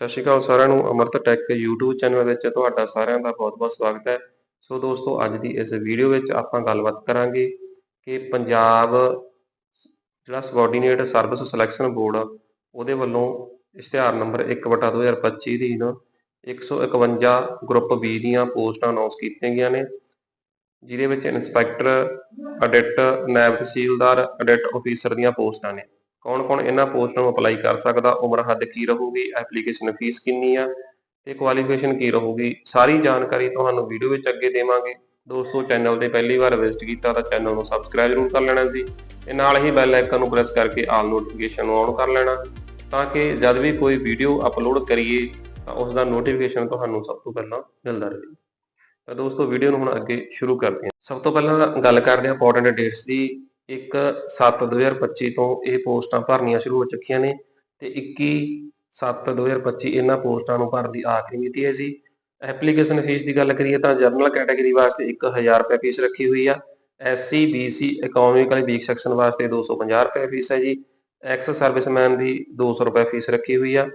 ਸਤਿ ਸ਼੍ਰੀ ਅਕਾਲ ਸਾਰਿਆਂ ਨੂੰ, ਅਮਰਤ ਟੈਕ YouTube ਚੈਨਲ ਵਿੱਚ ਤੁਹਾਡਾ ਸਾਰਿਆਂ ਦਾ ਬਹੁਤ-ਬਹੁਤ ਸਵਾਗਤ ਹੈ। ਸੋ ਦੋਸਤੋ, ਅੱਜ ਦੀ ਇਸ ਵੀਡੀਓ ਵਿੱਚ ਆਪਾਂ ਗੱਲਬਾਤ ਕਰਾਂਗੇ ਕਿ ਪੰਜਾਬ ਜਿਹੜਾ ਸਬਆਰਡੀਨੇਟ ਸਰਵਿਸ ਸਿਲੈਕਸ਼ਨ ਬੋਰਡ ਉਹਦੇ ਵੱਲੋਂ ਇਸ਼ਤਿਹਾਰ ਨੰਬਰ 1/2025 ਦੀ ਨਾ 151 ਗਰੁੱਪ B ਦੀਆਂ ਪੋਸਟਾਂ ਅਨਾਉਂਸ ਕੀਤੀਆਂ ਗਈਆਂ ਨੇ, ਜਿਹਦੇ ਵਿੱਚ ਇਨਸਪੈਕਟਰ ਅਡਿਟ ਨਾਇਬ ਤਹਿਸੀਲਦਾਰ ਅਡਿਟ ਅਫੀਸਰ ਦੀਆਂ ਪੋਸਟਾਂ ਨੇ। ਕੌਣ-ਕੌਣ ਇਹਨਾਂ ਪੋਸਟਾਂ ਨੂੰ ਅਪਲਾਈ ਕਰ ਸਕਦਾ, ਉਮਰ ਹੱਦ ਕੀ ਰਹੂਗੀ ਐਪਲੀਕੇਸ਼ਨ ਫੀਸ ਕਿੰਨੀ ਆ ਤੇ ਕੁਆਲੀਫਿਕੇਸ਼ਨ ਕੀ ਰਹੂਗੀ, ਸਾਰੀ ਜਾਣਕਾਰੀ ਤੁਹਾਨੂੰ ਵੀਡੀਓ ਵਿੱਚ ਅੱਗੇ ਦੇਵਾਂਗੇ। ਦੋਸਤੋ ਚੈਨਲ ਤੇ ਪਹਿਲੀ ਵਾਰ ਵਿਜ਼ਿਟ ਕੀਤਾ ਤਾਂ ਚੈਨਲ ਨੂੰ ਸਬਸਕ੍ਰਾਈਬ ਜ਼ਰੂਰ ਕਰ ਲੈਣਾ ਸੀ ਤੇ ਨਾਲ ਹੀ ਬੈਲ ਆਈਕਨ ਨੂੰ ਪ੍ਰੈਸ ਕਰਕੇ ਆਲ ਨੋਟੀਫਿਕੇਸ਼ਨ ਨੂੰ ਆਨ ਕਰ ਲੈਣਾ ਤਾਂ ਕਿ ਜਦ ਵੀ ਕੋਈ ਵੀਡੀਓ ਅਪਲੋਡ ਕਰੀਏ ਤਾਂ ਉਸ ਦਾ ਨੋਟੀਫਿਕੇਸ਼ਨ ਤੁਹਾਨੂੰ ਸਭ ਤੋਂ ਪਹਿਲਾਂ ਮਿਲਦਾ ਰਹੇ। ਤਾਂ ਦੋਸਤੋ ਵੀਡੀਓ ਨੂੰ ਹੁਣ ਅੱਗੇ ਸ਼ੁਰੂ ਕਰਦੇ ਹਾਂ। ਸਭ ਤੋਂ ਪਹਿਲਾਂ ਗੱਲ ਕਰਦੇ ਹਾਂ ਇੰਪੋਰਟੈਂਟ ਡੇਟਸ ਦੀ। 1 7 2025 ਤੋਂ ਇਹ ਪੋਸਟਾਂ ਭਰਨੀਆਂ ਸ਼ੁਰੂ ਹੋ ਚੁੱਕੀਆਂ ਨੇ ਤੇ 21 7 2025 ਇਹਨਾਂ ਪੋਸਟਾਂ ਨੂੰ ਭਰਨ ਦੀ ਆਖਰੀ ਮਿਤੀ ਹੈ ਜੀ। ਐਪਲੀਕੇਸ਼ਨ ਫੀਸ ਦੀ ਗੱਲ ਕਰੀਏ ਤਾਂ ਜਨਰਲ ਕੈਟਾਗਰੀ ਵਾਸਤੇ 1000 ਰੁਪਏ ਫੀਸ ਰੱਖੀ ਹੋਈ ਆ। SC BC economically weak section ਵਾਸਤੇ 250 ਰੁਪਏ ਫੀਸ ਹੈ ਜੀ। ਐਕਸ ਸਰਵਿਸਮੈਨ ਦੀ 200 ਰੁਪਏ ਫੀਸ ਰੱਖੀ ਹੋਈ ਆ।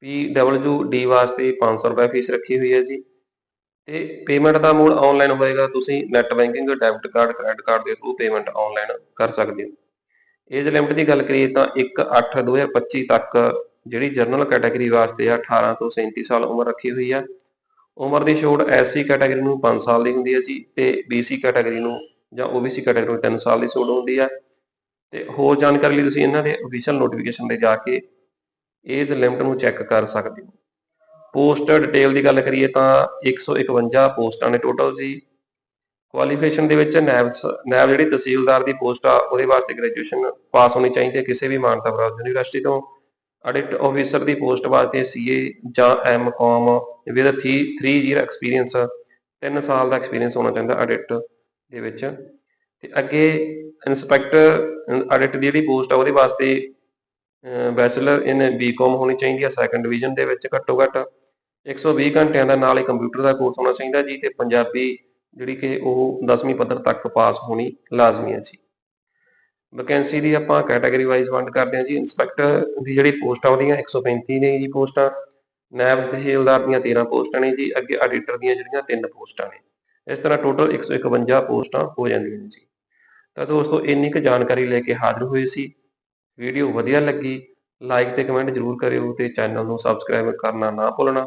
ਪੀਡਬਲਯੂ ਡੀ ਵਾਸਤੇ 500 ਰੁਪਏ ਫੀਸ ਰੱਖੀ ਹੋਈ ਹੈ ਜੀ। ਤੇ ਪੇਮੈਂਟ ਦਾ ਮੋਡ ਆਨਲਾਈਨ ਹੋਏਗਾ, ਤੁਸੀਂ net banking debit card credit card ਦੇ ਥਰੂ ਪੇਮੈਂਟ ਆਨਲਾਈਨ ਕਰ ਸਕਦੇ ਹੋ। ਏਜ ਲਿਮਟ ਦੀ ਗੱਲ ਕਰੀਏ ਤਾਂ 1/8/2025 ਤੱਕ ਜਿਹੜੀ ਜਨਰਲ ਕੈਟਾਗਰੀ ਵਾਸਤੇ ਆ 18 ਤੋਂ 37 ਸਾਲ ਉਮਰ ਰੱਖੀ ਹੋਈ ਆ। ਉਮਰ ਦੀ ਛੋਟ ਐਸਸੀ ਕੈਟਾਗਰੀ ਨੂੰ 5 ਸਾਲ ਦੀ ਹੁੰਦੀ ਹੈ ਜੀ ਤੇ ਬੀਸੀ ਕੈਟਾਗਰੀ ਨੂੰ ਜਾਂ ਓਬੀਸੀ ਕੈਟਾਗਰੀ ਨੂੰ 3 ਸਾਲ ਦੀ ਛੋਟ ਹੁੰਦੀ ਆ। ਤੇ ਹੋਰ ਜਾਣਕਾਰੀ ਲਈ ਤੁਸੀਂ ਇਹਨਾਂ ਦੇ ਅਫੀਸ਼ੀਅਲ ਨੋਟੀਫਿਕੇਸ਼ਨ ਤੇ ਜਾ ਕੇ ਏਜ ਲਿਮਟ ਨੂੰ ਚੈੱਕ ਕਰ ਸਕਦੇ ਹੋ। ਪੋਸਟ ਡਿਟੇਲ ਦੀ ਗੱਲ ਕਰੀਏ ਤਾਂ 151 ਪੋਸਟਾਂ ਨੇ ਟੋਟਲ ਸੀ ਕੁਆਲੀਫਿਕੇਸ਼ਨ ਦੇ ਵਿੱਚ ਨੈਬ ਨੈਬ ਜਿਹੜੀ ਤਹਿਸੀਲਦਾਰ ਦੀ ਪੋਸਟ ਆ, ਉਹਦੇ ਵਾਸਤੇ ਗ੍ਰੈਜੂਏਸ਼ਨ ਪਾਸ ਹੋਣੀ ਚਾਹੀਦੀ ਹੈ ਕਿਸੇ ਵੀ ਮਾਨਤਾ ਪ੍ਰਾਪਤ ਯੂਨੀਵਰਸਿਟੀ ਤੋਂ। ਆਡਿਟ ਆਫੀਸਰ ਦੀ ਪੋਸਟ ਵਾਸਤੇ ਸੀਏ ਜਾਂ ਐਮਕਾਮ ਵਿਦ 3 ਈਅਰ ਐਕਸਪੀਰੀਅੰਸ 3 ਸਾਲ ਦਾ ਐਕਸਪੀਰੀਅੰਸ ਹੋਣਾ ਚਾਹੀਦਾ ਆਡਿਟ ਦੇ ਵਿੱਚ। ਤੇ ਅੱਗੇ ਇਨਸਪੈਕਟਰ ਆਡਿਟ ਦੀ ਜਿਹੜੀ ਪੋਸਟ ਆ, ਉਹਦੇ ਵਾਸਤੇ ਬੈਚਲਰ ਇਨ ਬੀਕਾਮ ਹੋਣੀ ਚਾਹੀਦੀ ਹੈ ਸੈਕੰਡ ਡਿਵੀਜ਼ਨ ਦੇ ਵਿੱਚ ਘੱਟੋ ਘੱਟ। 120 ਘੰਟਿਆਂ ਦਾ ਨਾਲ ਹੀ ਕੰਪਿਊਟਰ ਦਾ ਕੋਰਸ ਹੋਣਾ ਚਾਹੀਦਾ ਜੀ ਤੇ ਪੰਜਾਬੀ ਜਿਹੜੀ ਕਿ ਉਹ 10ਵੀਂ ਪੱਧਰ ਤੱਕ ਪਾਸ ਹੋਣੀ ਲਾਜ਼ਮੀ ਹੈ ਜੀ। ਵੈਕੈਂਸੀ ਦੀ ਆਪਾਂ ਕੈਟਾਗਰੀ ਵਾਈਜ਼ ਵੰਡ ਕਰਦੇ ਹਾਂ ਜੀ ਇੰਸਪੈਕਟਰ ਦੀ ਜਿਹੜੀ ਪੋਸਟ ਆਉਂਦੀਆਂ 135 ਨੇ ਜੀ ਪੋਸਟਾਂ, ਨਾਇਬ ਤਹਿਸੀਲਦਾਰ ਦੀਆਂ 13 ਪੋਸਟਾਂ ਨੇ ਜੀ, ਅੱਗੇ ਆਡੀਟਰ ਦੀਆਂ ਜਿਹੜੀਆਂ 3 ਪੋਸਟਾਂ ਨੇ। ਇਸ ਤਰ੍ਹਾਂ ਟੋਟਲ 151 ਪੋਸਟਾਂ ਹੋ ਜਾਂਦੀਆਂ ਨੇ ਜੀ। ਤਾਂ ਦੋਸਤੋ ਇੰਨੀ ਕੁ ਜਾਣਕਾਰੀ ਲੈ ਕੇ ਹਾਜ਼ਰ ਹੋਏ ਸੀ। ਵੀਡੀਓ ਵਧੀਆ ਲੱਗੀ ਲਾਈਕ ਤੇ ਕਮੈਂਟ ਜ਼ਰੂਰ ਕਰਿਓ ਤੇ ਚੈਨਲ ਨੂੰ ਸਬਸਕ੍ਰਾਈਬ ਕਰਨਾ ਨਾ ਭੁੱਲਣਾ।